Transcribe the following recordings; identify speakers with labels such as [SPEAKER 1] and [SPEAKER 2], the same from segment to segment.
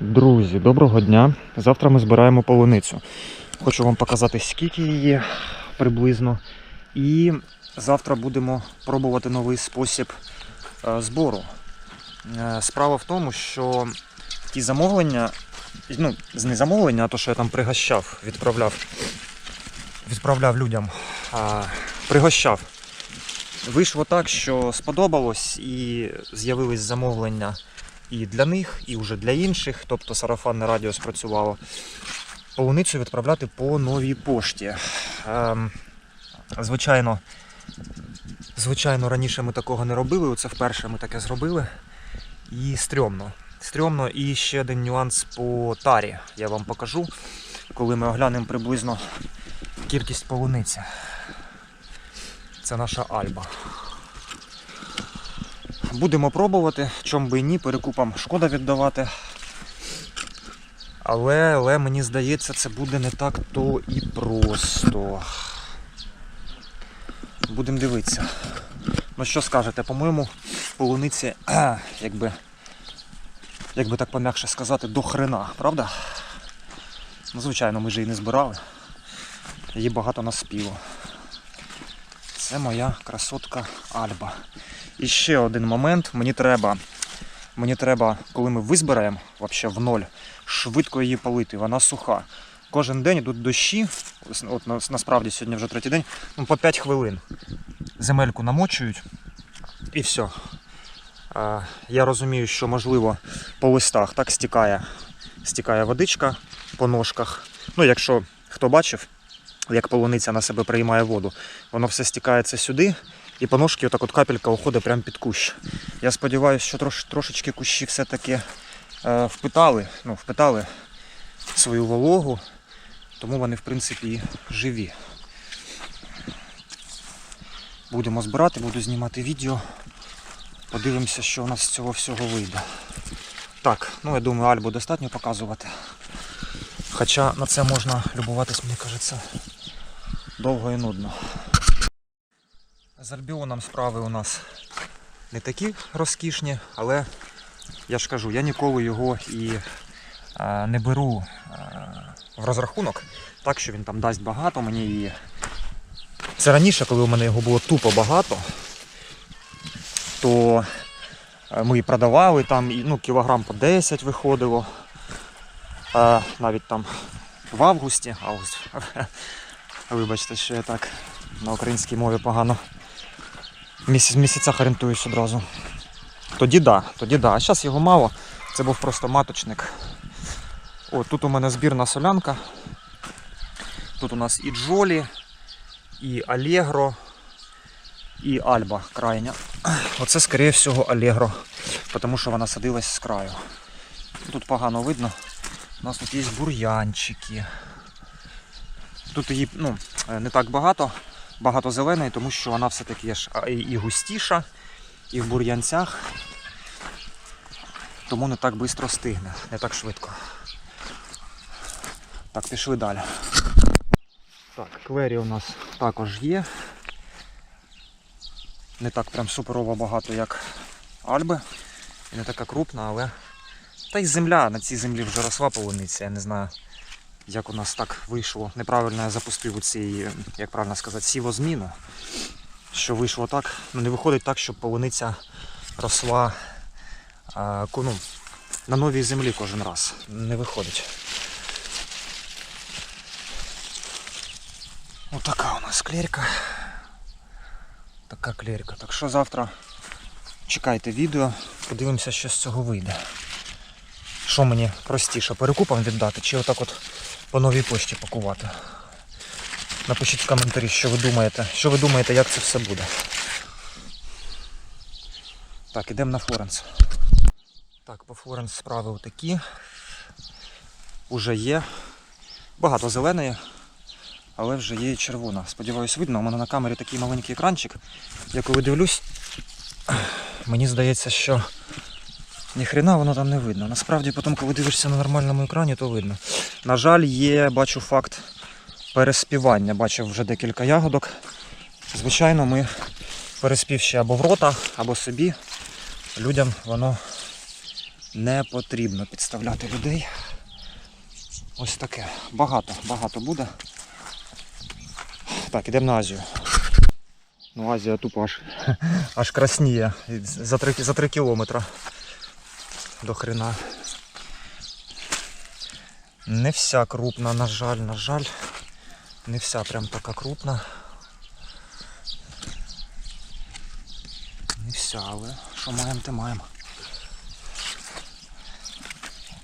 [SPEAKER 1] Друзі, доброго дня. Завтра ми збираємо полуницю. Хочу вам показати, скільки її приблизно. І завтра будемо пробувати новий спосіб е, збору. Е, Справа в тому, що ті замовлення, ну, не замовлення, а то, що я там пригощав, відправляв, відправляв людям, а, пригощав. Вийшло так, що сподобалось і з'явились замовлення і для них, і вже для інших, тобто сарафанне радіо спрацювало. Полуницю відправляти по новій пошті. Ем, звичайно, звичайно, раніше ми такого не робили, оце вперше ми таке зробили. І стрьомно. Стрьомно і ще один нюанс по тарі. Я вам покажу, коли ми оглянемо приблизно кількість полуниці. Це наша альба. Будемо пробувати, чом би і ні, перекупам шкода віддавати. Але, але мені здається, це буде не так то і просто. Будемо дивитися. Ну що скажете, по-моєму, полуниці, якби, якби так пом'якше сказати, до хрена, правда? Ну, звичайно, ми ж її не збирали. Її багато наспіло. Це моя красотка Альба. І ще один момент. Мені треба, мені треба, коли ми визбираємо в ноль, швидко її полити. Вона суха. Кожен день йдуть дощі. От насправді сьогодні вже третій день. Ну, по 5 хвилин. Земельку намочують і все. Я розумію, що можливо по листах так стікає, стікає водичка по ножках. Ну, якщо хто бачив, як полуниця на себе приймає воду, воно все стікається сюди, і по ножки отак от капелька уходить прямо під кущ. Я сподіваюся, що трош, трошечки кущі все-таки е, впитали, ну, впитали свою вологу, тому вони, в принципі, живі. Будемо збирати, буду знімати відео. Подивимося, що у нас з цього всього вийде. Так, ну я думаю, Альбу достатньо показувати. Хоча на це можна любуватись, мені кажеться, довго і нудно. З альбіоном справи у нас не такі розкішні, але я ж кажу, я ніколи його і е, не беру е, в розрахунок, так що він там дасть багато мені і. Це раніше, коли у мене його було тупо багато, то е, ми і продавали там і, ну, кілограм по 10 виходило. Е, навіть там в августі, август. Вибачте, що я так на українській мові погано місяць, місяцях орієнтуюсь одразу. Тоді да, тоді да. А зараз його мало. Це був просто маточник. О, тут у мене збірна солянка. Тут у нас і Джолі, і Алегро, і Альба крайня. Оце, скоріше всього, Алегро, тому що вона садилась з краю. Тут погано видно. У нас тут є бур'янчики. Тут її ну, е, не так багато, багато зеленої, тому що вона все-таки ж і- густіша, і в бур'янцях. Тому не так швидко стигне, не так швидко. Так, пішли далі. Так, квері у нас також є. Не так прям суперово багато, як Альби. І не така крупна, але. Та й земля на цій землі вже росла полуниця. Я не знаю, як у нас так вийшло. Неправильно я запустив у цій, як правильно сказати, сівозміну. Що вийшло так. Ну не виходить так, щоб полуниця росла а, ку- ну, на новій землі кожен раз. Не виходить. Отака у нас клерка. Така клерка. Так що завтра чекайте відео, подивимося, що з цього вийде. Що мені простіше, перекупом віддати чи отак от по новій пошті пакувати? Напишіть в коментарі, що ви думаєте. Що ви думаєте, як це все буде. Так, ідемо на Флоренс. Так, по Флоренс справи отакі. Уже є. Багато зеленої, але вже є і червона. Сподіваюсь, видно. У мене на камері такий маленький екранчик. Я коли дивлюсь, мені здається, що ніхрена воно там не видно. Насправді, потім, коли дивишся на нормальному екрані, то видно. На жаль, є, бачу факт переспівання. Бачив вже декілька ягодок. Звичайно, ми переспів ще або в рота, або собі. Людям воно Не потрібно підставляти людей. Ось таке. Багато, багато буде. Так, ідемо на Азію. Ну, Азія тупо аж, аж красніє. За 3, за 3 кілометри до хрена. Не вся крупна, на жаль, на жаль. Не вся прям така крупна. Не вся, але що маємо, те маємо.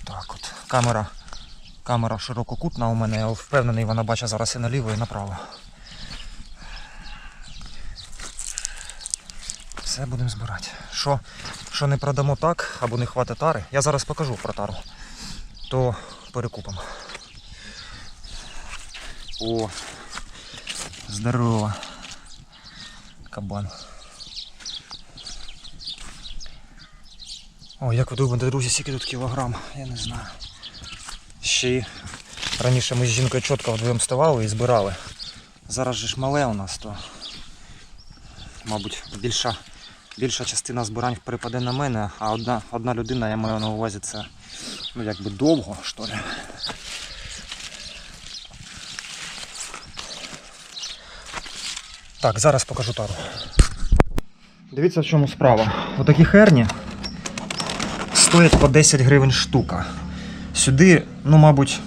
[SPEAKER 1] Так от. Камера. Камера ширококутна у мене, я впевнений, вона бачить зараз і наліво, і направо. Все будемо збирати. Що, що не продамо так, або не хватить тари, я зараз покажу про тару, то перекупимо. О, здорово. Кабан. О, як ви думаєте, друзі, скільки тут кілограм? Я не знаю. Ще й раніше ми з жінкою чітко вдвоєм ставали і збирали. Зараз же ж мале у нас, то мабуть більша, більша частина збирань перепаде на мене, а одна, одна людина, я маю на увазі, це ну якби довго, що ли. Так, зараз покажу тару. Дивіться, в чому справа. Отакі херні стоять по 10 гривень штука. Сюди, ну, мабуть,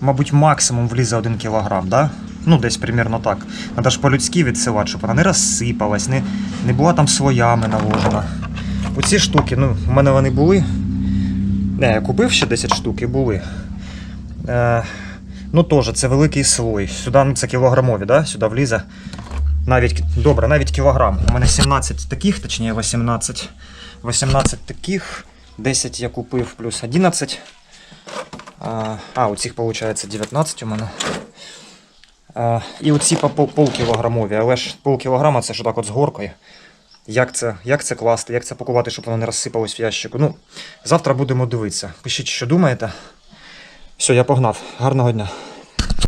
[SPEAKER 1] мабуть, максимум влізе 1 кілограм, да? Ну, десь примерно так. Треба ж по-людськи відсилати, щоб вона не розсипалась, не, не була там слоями наложена. Оці штуки, ну, в мене вони були. Не, я купив ще 10 штук і були. Е, ну, теж, це великий слой. Сюди ну, це кілограмові, да? Сюди влізе. Навіть, добре, навіть кілограм. У мене 17 таких, точніше 18. 18 таких. 10 я купив плюс 11. А, а у цих виходить 19 у мене. А, і оці по полкілограмові, але ж полкілограма це ж так от з горкою. Як це, як це класти, як це пакувати, щоб воно не розсипалось в ящику. Ну, завтра будемо дивитися. Пишіть, що думаєте. Все, я погнав. Гарного дня.